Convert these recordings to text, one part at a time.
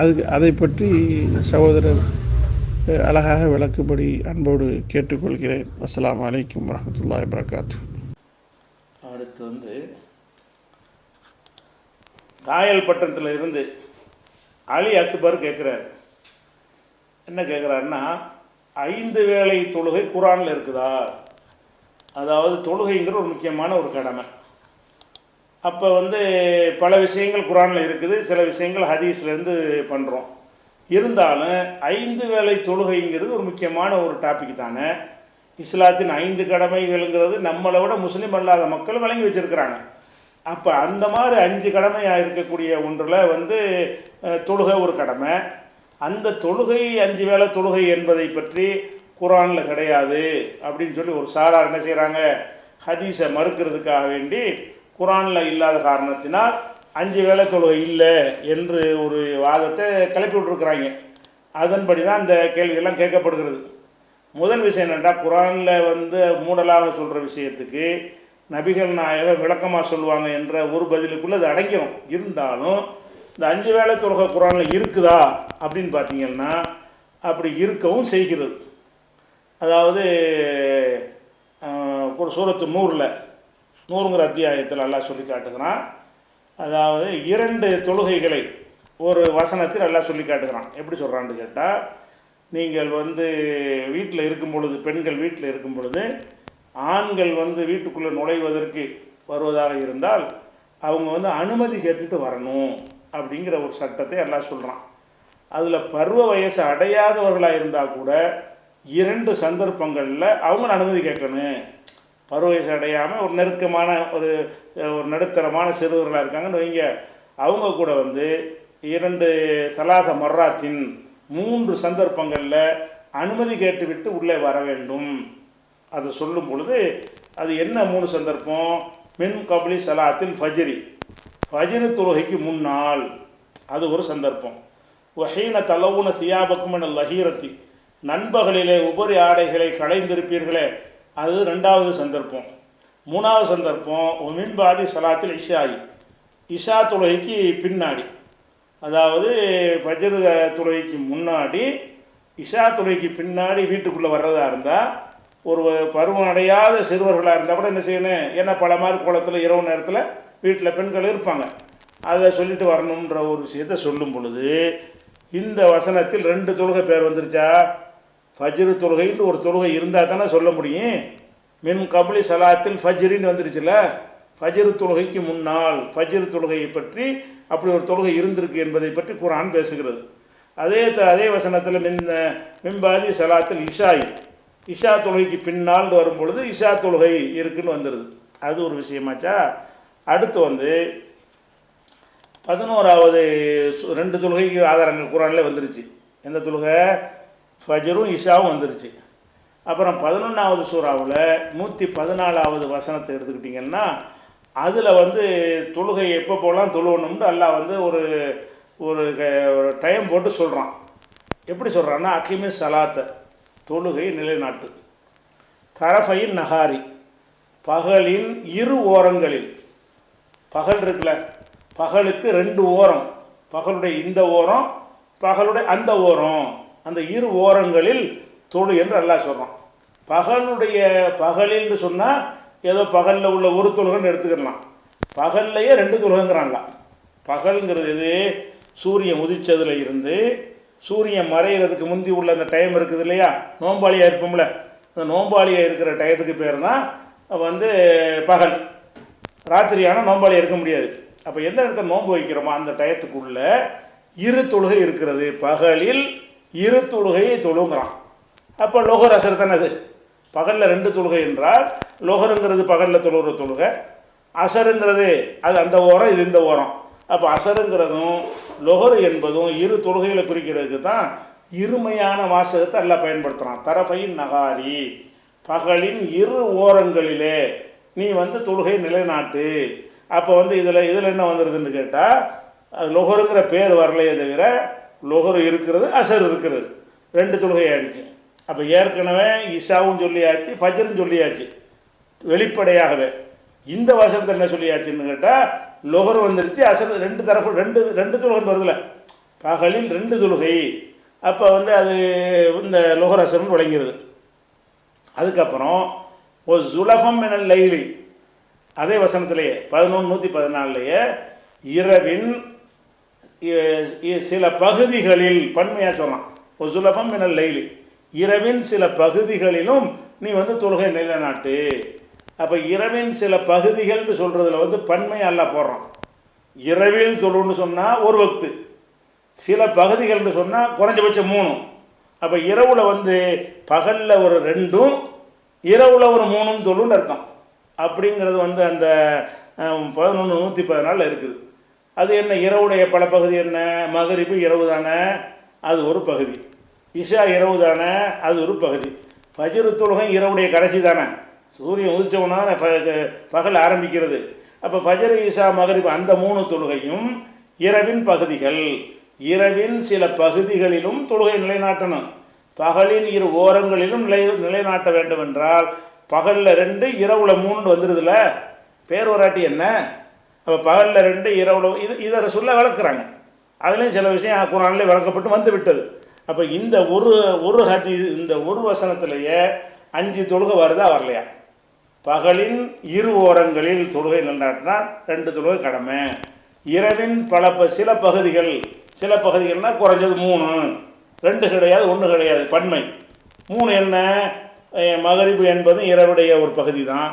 அதுக்கு அதை பற்றி சகோதரர் அழகாக விளக்கும்படி அன்போடு கேட்டுக்கொள்கிறேன். அஸ்லாம் வலைக்கம் வரமத்துல்லா வபரகாத்து. அடுத்து வந்து தாயல் பட்டணத்தில் இருந்து அலி அக்பர் கேட்குறாரு. என்ன கேட்குறாருன்னா ஐந்து வேளை தொழுகை குரானில் இருக்குதா? அதாவது தொழுகைங்கிற ஒரு முக்கியமான ஒரு கடமை. அப்போ வந்து பல விஷயங்கள் குரானில் இருக்குது. சில விஷயங்கள் ஹதீஸ்லேருந்து பண்ணுறோம் இருந்தாலும் ஐந்து வேலை தொழுகைங்கிறது ஒரு முக்கியமான ஒரு டாபிக் தானே. இஸ்லாத்தின் ஐந்து கடமைகள்ங்கிறது நம்மளை விட முஸ்லீம் அல்லாத மக்கள் வழங்கி வச்சுருக்கிறாங்க. அப்போ அந்த மாதிரி அஞ்சு கடமையாக இருக்கக்கூடிய ஒன்றில் வந்து தொழுகை ஒரு கடமை. அந்த தொழுகை அஞ்சு வேலை தொழுகை என்பதை பற்றி குரானில் கிடையாது அப்படின்னு சொல்லி ஒரு சாரார் என்ன செய்கிறாங்க ஹதீஸை மறுக்கிறதுக்காக வேண்டி குரானில் இல்லாத காரணத்தினால் அஞ்சு வேலை தொழுகை இல்லை என்று ஒரு வாதத்தை கிளப்பி விட்டுருக்குறாங்க. அதன்படி தான் இந்த கேள்விகள்லாம் கேட்கப்படுகிறது. முதல் விஷயம் என்னென்னா குரானில் வந்து மூடலாக சொல்கிற விஷயத்துக்கு நபிகள் நாயகம் விளக்கமாக சொல்லுவாங்க என்ற ஒரு பதிலுக்குள்ளே அது அடைக்கிறோம் இருந்தாலும் இந்த அஞ்சு வேலை தொழுகை குரானில் இருக்குதா அப்படின்னு பார்த்தீங்கன்னா அப்படி இருக்கவும் செய்கிறது. அதாவது ஒரு சூரத்து நூறில் நூறுங்கிற அத்தியாயத்தில் நல்லா சொல்லி காட்டுகிறான். அதாவது இரண்டு தொழுகைகளை ஒரு வசனத்தில் நல்லா சொல்லி காட்டுகிறான். எப்படி சொல்கிறான்னு கேட்டால் நீங்கள் வந்து வீட்டில் இருக்கும் பொழுது பெண்கள் வீட்டில் இருக்கும் பொழுது ஆண்கள் வந்து வீட்டுக்குள்ளே நுழைவதற்கு வருவதாக இருந்தால் அவங்க வந்து அனுமதி கேட்டுட்டு வரணும் அப்படிங்கிற ஒரு சட்டத்தை எல்லாம் சொல்கிறான் அதில் பருவ வயசு அடையாதவர்களாக இருந்தால் கூட இரண்டு சந்தர்ப்பங்களில் அவங்க அனுமதி கேட்கணும். பருவயசு அடையாமல் ஒரு நெருக்கமான ஒரு ஒரு நடுத்தரமான சிறுவர்களாக இருக்காங்கன்னு வைங்க. அவங்க கூட வந்து இரண்டு சலாச மர்ராத்தின் மூன்று சந்தர்ப்பங்களில் அனுமதி கேட்டுவிட்டு உள்ளே வர வேண்டும். அதை சொல்லும் பொழுது அது என்ன மூணு சந்தர்ப்பம்? மின் கபலி சலாத்தில் ஃபஜ்ரி. ஃபஜ்ரு தொழுகைக்கு முன்னால். அது ஒரு சந்தர்ப்பம். வஹீன தலவுன சியாபக்குமன் லஹீரத்தி. நண்பகளிலே உபரி ஆடைகளை களைந்திருப்பீர்களே அது ரெண்டாவது சந்தர்ப்பம். மூணாவது சந்தர்ப்பம் ஒமின்பாதி சலாத்தில் இஷாயி. இஷா தொழுகைக்கு பின்னாடி. அதாவது ஃபஜ்ரு தொழுகைக்கு முன்னாடி இஷா தொழுகைக்கு பின்னாடி வீட்டுக்குள்ளே வர்றதா இருந்தால் ஒரு பருவம் அடையாத சிறுவர்களாக இருந்தால் கூட என்ன செய்யணும்? ஏன்னா பல மாதிரி குளத்தில் இரவு நேரத்தில் வீட்டில் பெண்கள் இருப்பாங்க. அதை சொல்லிட்டு வரணுன்ற ஒரு விஷயத்தை சொல்லும் பொழுது இந்த வசனத்தில் ரெண்டு தொழுகை பேர் வந்துருச்சா? ஃபஜ்ரு தொழுகைன்னு ஒரு தொழுகை இருந்தால் தானே சொல்ல முடியும். மின் கபலி சலாத்தில் ஃபஜ்ரின்னு வந்துருச்சுல ஃபஜ்ரு தொழுகைக்கு முன்னால் ஃபஜ்ரு தொழுகையை பற்றி அப்படி ஒரு தொழுகை இருந்திருக்கு என்பதை பற்றி குரான் பேசுகிறது. அதே த அதே வசனத்தில் மின் மின்பாதி சலாத்தில் இஷாய் இஷா தொழுகைக்கு பின்னால்னு வரும்பொழுது இஷா தொழுகை இருக்குன்னு வந்துடுது அது ஒரு விஷயமாச்சா? அடுத்து வந்து பதினோராவது சு- ரெண்டு தொழுகைக்கு ஆதாரங்கள் குரானில் வந்துருச்சு. எந்த தொழுகை? ஃபஜரும் இஷாவும் வந்துருச்சு. அப்புறம் பதினொன்றாவது சூறாவில் நூற்றி பதினாலாவது வசனத்தை எடுத்துக்கிட்டிங்கன்னா அதில் வந்து தொழுகை எப்போ போகலாம் தொழுவணும்னு அல்லாஹ் வந்து ஒரு ஒரு டைம் போட்டு சொல்கிறான் எப்படி சொல்கிறான்னா அக்கிமே சலாத்தை தொழுகை நிலைநாட்டு. தரஃபையின் நகாரி பகலின் இரு ஓரங்களில். பகல் இருக்குல்ல பகலுக்கு ரெண்டு ஓரம். பகலுடைய இந்த ஓரம் பகலுடைய அந்த ஓரம். அந்த இரு ஓரங்களில் தொழு என்று அல்லாஹ் சொல்கிறான் பகலுடைய பகலில்னு சொன்னால் ஏதோ பகலில் உள்ள ஒரு தொழுகன்னு எடுத்துக்கிடலாம் பகல்லையே ரெண்டு தொழுகங்கிறாங்க. பகலுங்கிறது எது? சூரியன் உதிச்சதுல இருந்து சூரியன் மறையிறதுக்கு முந்தி உள்ள அந்த டைம் இருக்குது இல்லையா? நோம்பாளியாக இருப்போம்ல. அந்த நோம்பாளியாக இருக்கிற டயத்துக்கு பேர் தான் வந்து பகல். ராத்திரியான நோம்பாளியாக இருக்க முடியாது. அப்போ எந்த இடத்துல நோன்பு வைக்கிறோமோ அந்த டயத்துக்குள்ளே இரு தொழுகை இருக்கிறது. பகலில் இரு தொழுகையை தொழுங்கிறான். அப்போ லோகர் அசர் தானே அது? பகலில் ரெண்டு தொழுகை என்றால் லோகருங்கிறது பகலில் தொழுகிற தொழுகை அசருங்கிறது அது அந்த ஓரம் இது இந்த ஓரம். அப்போ அசருங்கிறதும் லொஹரு என்பதும் இரு தொழுகைகளை குறிக்கிறதுக்கு தான் இருமையான வாசகத்தை எல்லாம் பயன்படுத்துகிறான் தரப்பையின் நகாரி பகலின் இரு ஓரங்களிலே நீ வந்து தொழுகை நிலைநாட்டு. அப்போ வந்து இதில் இதில் என்ன வந்துடுதுன்னு கேட்டால் அது லொஹருங்கிற பேர் வரலையே தவிர லுகர் இருக்கிறது அசர் இருக்கிறது. ரெண்டு தொழுகை ஆயிடுச்சு. அப்போ ஏற்கனவே இஷாவும் சொல்லியாச்சு ஃபஜரும் சொல்லியாச்சு. வெளிப்படையாகவே. இந்த வருஷத்தில் என்ன சொல்லியாச்சுன்னு கேட்டால் லொகர் வந்துருச்சு அசர் ரெண்டு தரப்பு ரெண்டு ரெண்டு தொழுகைன்னு வருதுல பகலில் ரெண்டு தொழுகை. அப்போ வந்து அது இந்த லொகர் அசர்னு தொடங்கிறது அதுக்கப்புறம் ஒரு ஜுலஃபம் என லைலி. அதே வசனத்திலேயே பதினொன்று நூற்றி பதினாலுலேயே இரவின் சில பகுதிகளில் பன்மையாக சொல்லலாம் ஒரு சுலபம் என லைலி. இரவின் சில பகுதிகளிலும் நீ வந்து தொழுகை நிலைநாட்டு. அப்போ இரவின் சில பகுதிகள்னு சொல்கிறதுல வந்து பன்மை அல்ல போடுறான். இரவில் தொழுன்னு சொன்னால் ஒரு வக்து. சில பகுதிகள்னு சொன்னால் குறைஞ்சபட்சம் மூணும். அப்போ இரவில் வந்து பகலில் ஒரு ரெண்டும் இரவில் ஒரு மூணும் தொழுன்னு அர்த்தம். அப்படிங்கிறது வந்து அந்த பதினொன்று நூற்றி பதினாலில் இருக்குது. அது என்ன இரவுடைய பல பகுதி என்ன? மகரிப்பு இரவு தானே அது ஒரு பகுதி. இஷா இரவு தானே அது ஒரு பகுதி. ஃபஜ்ரு தொழுகம் இரவுடைய கடைசி தானே. சூரியன் உதிச்சவனா தானே ப- பகல் ஆரம்பிக்கிறது. அப்போ ஃபஜர் இஷா மகரிப் அந்த மூணு தொழுகையும் இரவின் பகுதிகள். இரவின் சில பகுதிகளிலும் தொழுகை நிலைநாட்டணும். பகலின் இரு ஓரங்களிலும் நிலை நிலைநாட்ட வேண்டும் என்றால் பகலில் ரெண்டு இரவில் மூணு வந்துடுதுல பேர்வராட்டி என்ன? அப்போ பகலில் ரெண்டு இரவுல இது இதை சொல்ல விளக்குறாங்க. அதுலேயும் சில விஷயம் குரானிலே விளக்கப்பட்டு வந்து விட்டது. அப்போ இந்த ஒரு ஒரு ஹதி இந்த ஒரு வசனத்திலேயே அஞ்சு தொழுகை வருதா வரலையா? பகலின் இரு ஓரங்களில் தொழுகை நின்றாட்டினா ரெண்டு தொழுகை கடமை. இரவின் பல ப சில பகுதிகள் சில பகுதிகள்னால் குறைஞ்சது மூணு. ரெண்டு கிடையாது ஒன்று கிடையாது பன்மை. மூணு என்ன? மகரிபு என்பது இரவுடைய ஒரு பகுதி தான்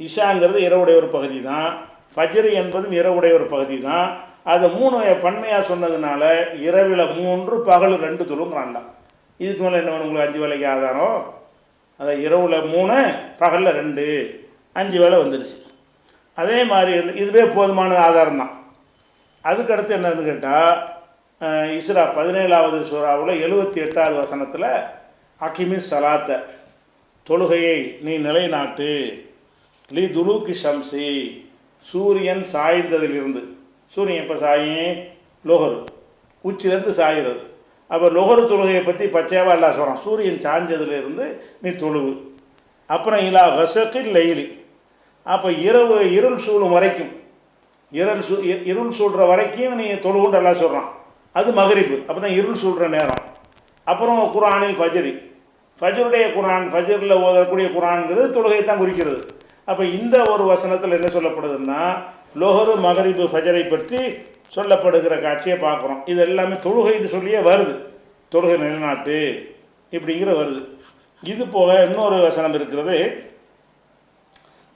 இஷாங்கிறது இரவுடைய ஒரு பகுதி தான் ஃபஜ்ரு என்பதும் இரவுடைய ஒரு பகுதி தான் அது மூணு பன்மையாக சொன்னதுனால இரவில் மூன்று பகல் ரெண்டு தொழுங்கிறான்ல இதுக்கு மேலே என்ன உங்களுக்கு? அஞ்சு வேலைக்கு ஆதாரம். அதை இரவில் மூணு பகலில் ரெண்டு. அஞ்சு வேலை வந்துடுச்சு அதே மாதிரி வந்து இதுவே போதுமான ஆதாரம் தான் அதுக்கடுத்து என்னன்னு கேட்டால் இஸ்ரா பதினேழாவது சூறாவில் எழுபத்தி எட்டாவது வசனத்தில் அகிமி சலாத்த தொழுகையை நீ நிலைநாட்டு. லி துலூக்கி ஷம்சி. சூரியன் சாய்ந்ததிலிருந்து. சூரியன் எப்போ சாயும்? லோகரு. உச்சிலேருந்து சாயிறது. அப்போ லோகரு தொழுகையை பற்றி பச்சையாவா எல்லாம் சொல்கிறான் சூரியன் சாய்ஞ்சதுலேருந்து நீ தொழுவு. அப்புறம் இலா கசக்கு லெயிலி. அப்போ இரவு இருள் சூழும் வரைக்கும் இருள் சூ இருள் சூழ்கிற வரைக்கும் நீ தொழுகுண்டு எல்லாம் சொல்கிறான் அது மகரிப்பு அப்போ தான் இருள் சூழ்கிற நேரம். அப்புறம் குரானில் ஃபஜரி. ஃபஜருடைய குரான் ஃபஜரில் ஓதக்கூடிய குரான்ங்கிறது தொழுகை தான் குறிக்கிறது. அப்போ இந்த ஒரு வசனத்தில் என்ன சொல்லப்படுதுன்னா லோஹரு மகரிபு ஃபஜரை பற்றி சொல்லப்படுகிற காட்சியை பார்க்குறோம். இது எல்லாமே தொழுகைன்னு சொல்லியே வருது. தொழுகை நிலைநாட்டு இப்படிங்கிற வருது. இது போக இன்னொரு வசனம் இருக்கிறது.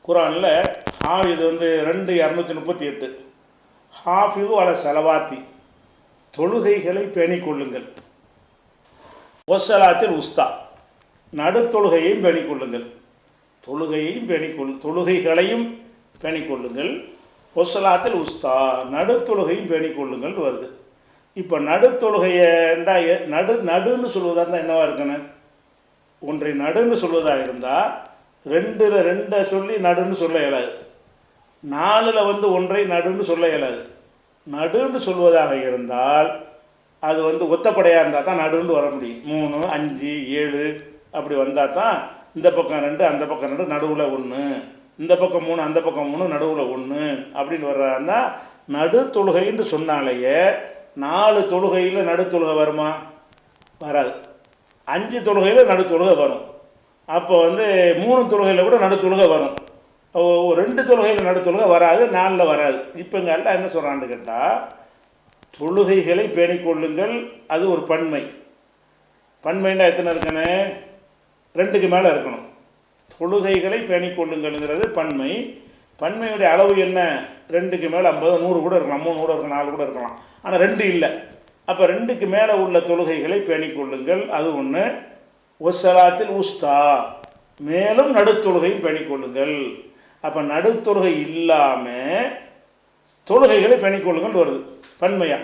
குரானில் ஹா இது வந்து ரெண்டு இரநூத்தி முப்பத்தி எட்டு. ஹாஃபிது அல செலவாத்தி. தொழுகைகளை பேணிக் கொள்ளுங்கள் ஒசலாத்தில் உஸ்தா. நடுத்தொழுகையையும் பேணிக் கொள்ளுங்கள் தொழுகையையும் பேணிக்கொள் தொழுகைகளையும் பேணிக்கொள்ளுங்கள். ஒசலாத்தில் உஸ்தா நடுத்தொழுகையும் பேணிக்கொள்ளுங்கள் வருது. இப்போ நடுத்தொழுகையண்டா நடு நடுன்னு சொல்வதாக இருந்தால் என்னவா இருக்கணும்? ஒன்றை நடுன்னு சொல்வதாக இருந்தால் ரெண்டில் ரெண்டை சொல்லி நடுன்னு சொல்ல இயலாது. நாலில் வந்து ஒன்றை நடுன்னு சொல்ல இயலாது. நடுன்னு சொல்வதாக இருந்தால் அது வந்து ஒத்தப்படையாக இருந்தால் தான் நடுன்னு வர முடியும். மூணு அஞ்சு ஏழு அப்படி வந்தால் தான் இந்த பக்கம் ரெண்டு அந்த பக்கம் ரெண்டு நடுவில் ஒன்று இந்த பக்கம் மூணு அந்த பக்கம் மூணு நடுவில் ஒன்று அப்படின்னு வர்றதா நடு தொழுகைன்னு சொன்னாலேயே நாலு தொழுகையில் நடு தொழுகை வருமா? வராது. அஞ்சு தொழுகையில் நடு தொழுகை வரும். அப்போ வந்து மூணு தொழுகையில் கூட நடு தொழுகை வரும். ரெண்டு தொழுகையில் நடு தொழுகை வராது நாலில் வராது. இப்போ இங்கே எல்லாம் என்ன சொல்கிறான்னு கேட்டால் தொழுகைகளை பேணிக்கொள்ளுங்கள் அது ஒரு பன்மை. பன்மைன்னா எத்தனை இருக்கணு ரெண்டுக்கு மேலே இருக்கணும். தொழுகைகளை பேணிக்கொள்ளுங்கள்ங்கிறது பன்மை. பன்மையுடைய அளவு என்ன? ரெண்டுக்கு மேலே ஐம்பது நூறு கூட இருக்கலாம். மூணு கூட இருக்கலாம் நாலு கூட இருக்கலாம். ஆனால் ரெண்டு இல்லை. அப்போ ரெண்டுக்கு மேலே உள்ள தொழுகைகளை பேணிக்கொள்ளுங்கள். அது ஒன்று ஒசலாத்தில் உஸ்தா. மேலும் நடுத்தொழுகையும் பேணிக்கொள்ளுங்கள். அப்போ நடுத்தொழுகை இல்லாமல் தொழுகைகளை பேணிக்கொள்ளுங்கள் வருது. பன்மையா.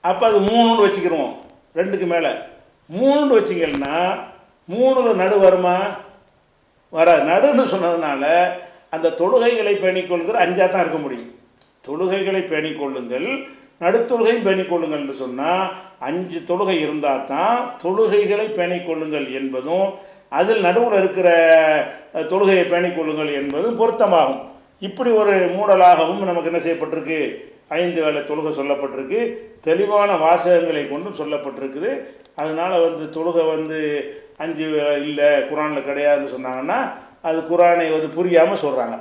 அப்போ அது மூணுன்னு வச்சுக்கிறோம் ரெண்டுக்கு மேலே. மூணுன்னு வச்சிங்கன்னா மூணு நடு வருமா? வர நடுன்னு சொன்னதுனால அந்த தொழுகைகளை பேணிக்கொள்கிற அஞ்சாக தான் இருக்க முடியும். தொழுகைகளை பேணிக்கொள்ளுங்கள் நடுத்தொழுகையும் பேணிக்கொள்ளுங்கள்னு சொன்னால் அஞ்சு தொழுகை இருந்தால் தான் தொழுகைகளை பேணிக்கொள்ளுங்கள் என்பதும் அதில் நடுவில் இருக்கிற தொழுகையை பேணிக்கொள்ளுங்கள் என்பதும் பொருத்தமாகும். இப்படி ஒரு மூடலாகவும் நமக்கு என்ன செய்யப்பட்டிருக்கு? ஐந்து வேலை தொழுகை சொல்லப்பட்டிருக்கு. தெளிவான வாசகங்களை கொண்டும் சொல்லப்பட்டிருக்குது. அதனால் வந்து தொழுகை வந்து அஞ்சு இல்லை குரானில் கிடையாதுன்னு சொன்னாங்கன்னா அது குரானை வந்து புரியாமல் சொல்கிறாங்க